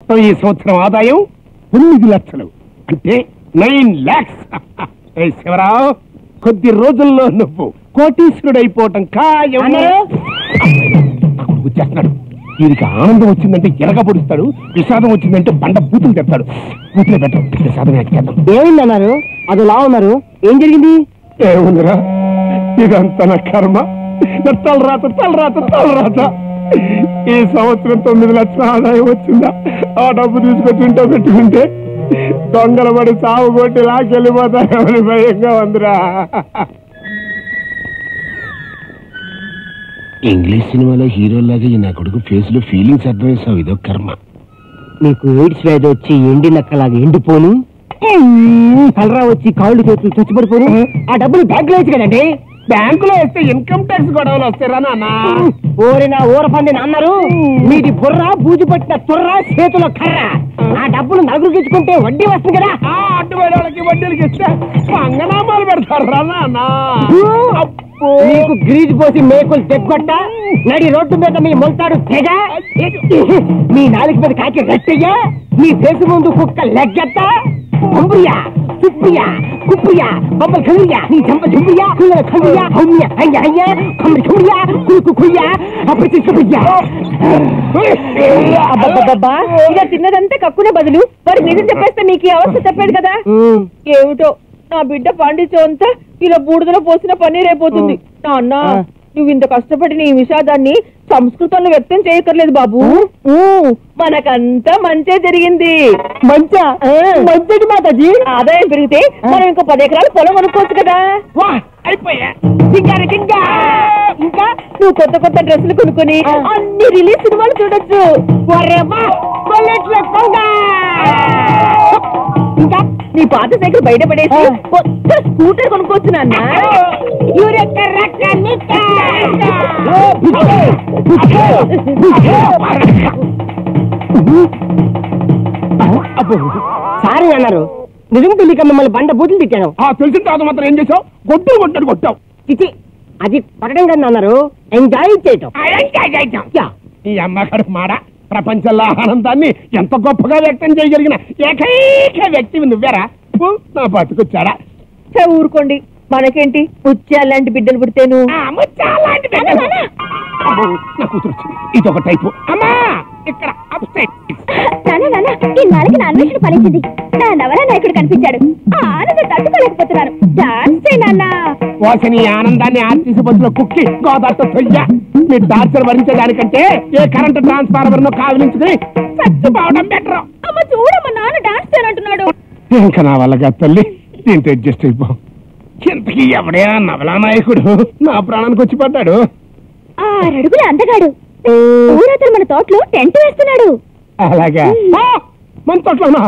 మొత్తం ఈ సంవత్సరం ఆదాయం తొమ్మిది లక్షలు. అంటే నైన్ లాక్స్. ఏ శివరావు కొద్ది రోజుల్లో నువ్వు కోటీశ్వరుడు అయిపోవటం ఖాయం వచ్చేస్తున్నాడు వీరికి ఆనందం వచ్చిందంటే ఎరగ పొడుస్తాడు విషాదం వచ్చిందంటే బండ బూతులు తెస్తాడు. బూతులు పెట్టం విషాదం ఏమైంది అన్నారు? అది లా ఉన్నారు ఏం జరిగింది? ఏముందిరా? ఇదంతా నా కర్మ. తలరాత తలరాత తలరాత. ఈ సంవత్సరం తొమ్మిది లక్షల ఆదాయం వచ్చిందా? ఆ డబ్బు తీసుకొచ్చి ఇంట్లో పెట్టుకుంటే దొంగల పడి సాగు కొట్టి లాకెళ్ళిపోతాయని భయంగా ఉందిరా. ఇంగ్లీష్ సినిమాలో హీరోలాగా ఈ నా కొడుకు ఫేస్లో ఫీలింగ్స్ అర్థమేసావు ఇదో కర్మ. నీకు ఎయిడ్స్ వ్యాధి వచ్చి ఎండి నక్కలాగా ఎండిపోను. కలరా వచ్చి కాళ్ళు చేతులు చచ్చిపడిపోను ఆ డబ్బులు బ్యాంకులో వేసి కదండి? బ్యాంకులో వేస్తే ఇన్కమ్ ట్యాక్స్ గొడవలు వస్తారా నాన్న. ఓరిన ఊర పంది అన్నారు. మీది బుర్ర బూజు పట్టిన తుర్ర చేతుల కర్ర. ఆ డబ్బులు నలుగురికి ఇచ్చుకుంటే వడ్డీ వస్తుంది కదా. ఆ అడ్డుపడే వాళ్ళకి వడ్డీలకి ఇస్తే పంగనామాలు పెడతారా నాన్న. అబ్బో. నీకు గ్రీజ్ పోసి మేకులు తెగ్గొట్ట నడి రోడ్డు మీద మీ మొలతాడు తెగ మీ నాలుగు మీద కాకి గట్టయ్యా మీ దేశ ముందు కుక్క లెగ్గట్ట పంపుయా చుప్పుయా కుప్పుయా బొబ్బలు కలుయ్యా నీ చెంప చుప్పుయా కుల్లల కలుయ్యా హౌమ్య అయ్య అయ్య కమ్మడి కుయ్యా కురుకు కుయ్యా అప్పుడు తీసుకుయ్యా అబ్బబ్బబ్బా ఇలా తిన్నదంతా కక్కునే బదులు మరి నిజం చెప్పేస్తే మీకు ఈ అవస్థ చెప్పేది కదా ఏమిటో నా బిడ్డ పాండిత్యం అంతా ఇలా బూడిదలో పోసిన పన్నీర్ అయిపోతుంది నాన్న ఆ. నువ్వు ఇంత కష్టపడిన ఈ విషాదాన్ని సంస్కృతంలో వ్యక్తం చేయక్కర్లేదు బాబు. మనకంతా మంచే జరిగింది. మంచా? మాతాజీ? ఆదాయం పెరిగితే మనం ఇంకో పది ఎకరాలు పొలం కొనుక్కోవచ్చు కదా. అయిపోయా. ఇంకా నువ్వు కొత్త కొత్త డ్రెస్సులు కొనుక్కొని. అన్ని రిలీజ్ సినిమాలు చూడొచ్చు. నీ పాత సైకిల్ బయట పడేసి ఆ. కొత్త స్కూటర్ కొనుక్కోవచ్చు నాన్న! సారీ అన్నారు. నిజం తెలియక మిమ్మల్ని బండ బూతులు తిట్టాను. ఆ తెలిసిన తర్వాత మాత్రం ఏం చేసావు గొడ్డు కొట్టాడు కొట్టావు. చిచి అది కొట్టడం కదా అన్నారు ఎంజాయ్ చేయటం. యా. ఈ అమ్మగారు మాడ. ప్రపంచంలో ఆనందాన్ని ఎంత గొప్పగా వ్యక్తం చేయగలిగిన ఏకైక వ్యక్తివి నువ్వేరా? నా బతుకొచ్చాడా? ఛే, ఊరుకోండి. మనకేంటి? ముత్యాలాంటి బిడ్డలు పుడితేను? ఆ ముత్యాలాంటి బిడ్డ. అబ్బో, నా కూతురు వచ్చింది. ఇది ఒక టైపు. అమ్మా ఇక్కడ upstairs. నాన్న నాన్న ఇన్నాళ్ళకి నా అన్వేషణ ఫలించింది. నా నవల నాయకుడు కనిపించాడు. చేయి నాన్న వాసని ఆనందాన్ని ఆర్టీసీ బస్సులో కుక్కి గోదాట్లో తొయ్య. మీ టార్చర్ భరించడానికంటే ఏ కరెంట్ ట్రాన్స్ఫార్మర్ను కావిలించుకుని చచ్చిపోవడం బెటర్. అమ్మ చూడమ్మ నాన్న డాన్స్ చేయనంటున్నాడు ఇంకా నా వల్ల తల్లి దీంతో అడ్జస్ట్ అయిపో. ఇంతకీ ఎవడే నవలా నాయకుడు? నా ప్రాణానికి వచ్చి పడ్డాడు. ఆరడుగుల అందగాడు. మన తోటలో టెంట్ వేస్తున్నాడు. అలాగా? మన తోటలోనా?